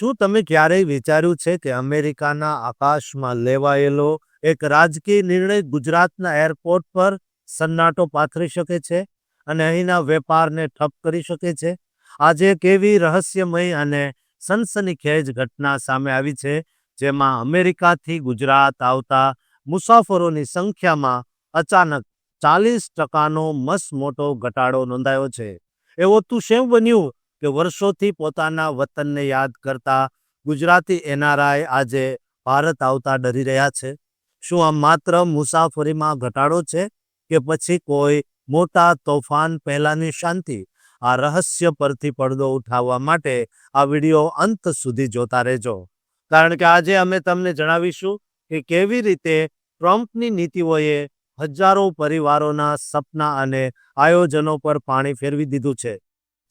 શું તમે ક્યારેય વિચાર્યું છે કે અમેરિકાના આકાશમાં લેવાયેલો એક રાજકીય નિર્ણય ગુજરાતના એરપોર્ટ પર સન્નાટો પાથરી શકે છે અને અહીંના વેપારને ઠપ કરી શકે છે? આજે એક એવી રહસ્યમય અને સનસનીખેજ ઘટના સામે આવી છે જેમાં અમેરિકાથી ગુજરાત આવતા મુસાફરોની સંખ્યામાં અચાનક ચાલીસ ટકાનો મસમોટો ઘટાડો નોંધાયો છે. એવો તું શેમ બન્યું? કે વર્ષોથી પોતાના વતનને યાદ કરતા ગુજરાતી એનઆરઆઈ આજે ભારત આવતા ડરી રહ્યા છે. શું આ માત્ર મુસાફરીમાં ઘટાડો છે કે પછી કોઈ મોટા તોફાન પહેલાની શાંતિ? આ રહસ્ય પરથી પડદો ઉઠાવવા માટે આ વીડિયો અંત સુધી જોતા રહેજો. કારણ કે આજે અમે તમને જણાવીશું કે કેવી રીતે ટ્રમ્પની નીતિઓએ હજારો પરિવારોના સપના અને આયોજનો પર પાણી ફેરવી દીધું છે.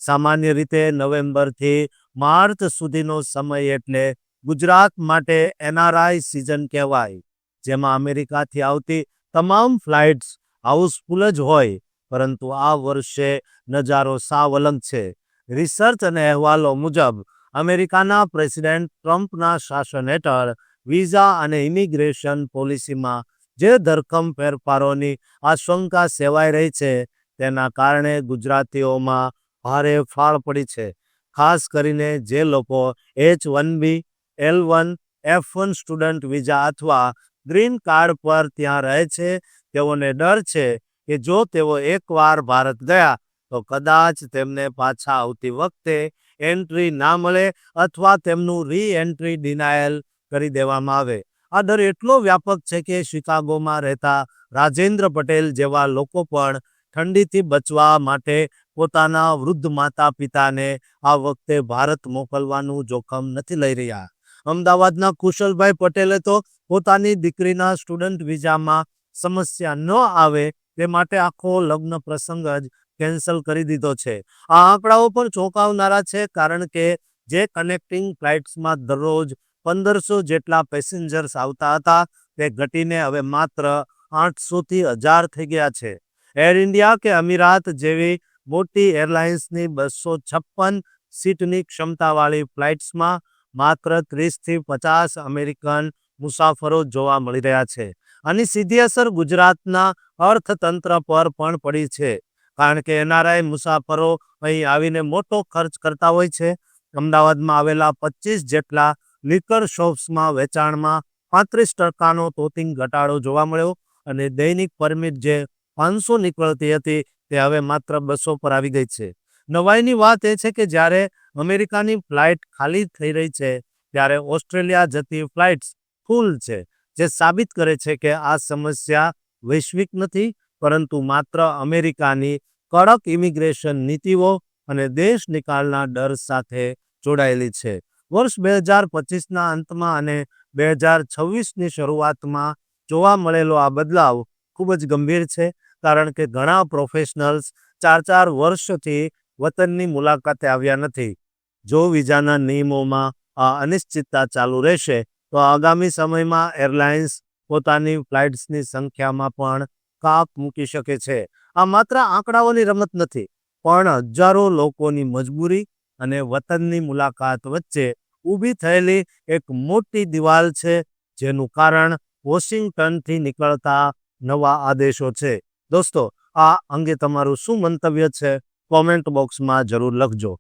સામાન્ય રીતે નવેમ્બરથી માર્ચ સુધીનો સમય એટલે ગુજરાત માટે એનઆરઆઈ સિઝન કહેવાય. જેમાં અમેરિકાથી આવતી તમામ ફ્લાઇટ્સ હાઉસફુલ જ હોય, પરંતુ આ વર્ષે નજારો સાવ અલગ છે. રિસર્ચ અને અહેવાલો મુજબ, અમેરિકાના પ્રેસિડેન્ટ ટ્રમ્પના શાસન હેઠળ વિઝા અને ઇમિગ્રેશન પોલિસીમાં જે ધરખમ ફેરફારોની આશંકા સેવાઈ રહી છે, તેના કારણે ગુજરાતીઓમાં ભારે ફાળ પડી છે. ખાસ કરીને જે લોકો H one B L one F one student visa અથવા ગ્રીન કાર્ડ પર ત્યાં રહે છે, તેઓને ડર છે કે જો તેઓ એકવાર ભારત ગયા, તો કદાચ તેમને પાછા આવતી વખતે એન્ટ્રી ના મળે અથવા તેમનું રી એન્ટ્રી ડિનાયલ કરી દેવામાં આવે. આ ડર એટલો વ્યાપક છે કે શિકાગોમાં રહેતા રાજેન્દ્ર પટેલ જેવા લોકો પણ ઠંડીથી બચવા માટે પોતાના વૃદ્ધ માતા પિતાને આ વખતે ભારત મોકલવાનું જોખમ નથી લઈ રહ્યા. અમદાવાદના કુશલભાઈ પટેલે તો પોતાની દીકરીના સ્ટુડન્ટ વિઝામાં સમસ્યા ન આવે તે માટે આખો લગ્ન પ્રસંગ જ કેન્સલ કરી દીધો છે. આ આંકડાઓ પણ ચોંકાવનારા છે કારણ કે જે કનેક્ટિંગ ફ્લાઇટ્સમાં દરરોજ પંદરસો જેટલા પેસેન્જર્સ આવતા હતા તે ઘટીને હવે માત્ર આઠસોથી હજાર થઈ ગયા છે. એર ઇન્ડિયા કે અમીરાત જેવી મોટી એરલાઇન્સની બસો છપ્પન સીટની ક્ષમતાવાળી ફ્લાઇટ્સમાં માત્ર ત્રીસથી પચાસ અમેરિકન મુસાફરો જોવા મળી રહ્યા છે. આની સીધી અસર ગુજરાતના અર્થતંત્ર પર પણ પડી છે, કારણ કે એનઆરઆઈ મુસાફરો અહીં આવીને મોટો ખર્ચ કરતા હોય છે. અમદાવાદમાં આવેલા પચીસ જેટલા લિકર શોપ્સમાં વેચાણમાં પાંત્રીસ ટકાનો તોતિંગ ઘટાડો જોવા મળ્યો અને દૈનિક પરમિટ જે પાંચસો નીકળતી હતી તે હવે માત્ર બસો પર આવી ગઈ છે. નવાઈની વાત એ છે કે જ્યારે અમેરિકાની ફ્લાઇટ ખાલી થઈ રહી છે, ત્યારે ઓસ્ટ્રેલિયા જતી ફ્લાઇટ્સ ફૂલ છે, જે સાબિત કરે છે કે આ સમસ્યા વૈશ્વિક નથી, પરંતુ માત્ર અમેરિકાની કડક ઇમિગ્રેશન નીતિઓ અને દેશ નિકાલના ડર સાથે જોડાયેલી છે. વર્ષ બે હજાર પચીસના અંતમાં અને બે હજાર છવ્વીસની શરૂઆતમાં જોવા મળેલો આ બદલાવ ખૂબ જ ગંભીર છે કારણ કે ઘણા પ્રોફેશનલ્સ ચાર ચાર વર્ષથી વતનની મુલાકાતે આવ્યા નથી. જો વિઝાના નિયમોમાં આ અનિશ્ચિતતા ચાલુ રહેશે, તો આગામી સમયમાં એરલાઇન્સ પોતાની ફ્લાઇટ્સની સંખ્યામાં પણ કાપ મૂકી શકે છે. આ માત્ર આંકડાઓની રમત નથી, પણ હજારો લોકોની મજબૂરી અને વતનની મુલાકાત વચ્ચે ઊભી થયેલી એક મોટી દિવાલ છે, જેનું કારણ વોશિંગ્ટનથી નીકળતા નવા આદેશો છે. દોસ્તો આ અંગે તમારું શું મંતવ્ય છે? કોમેન્ટ બોક્સમાં જરૂર લખજો.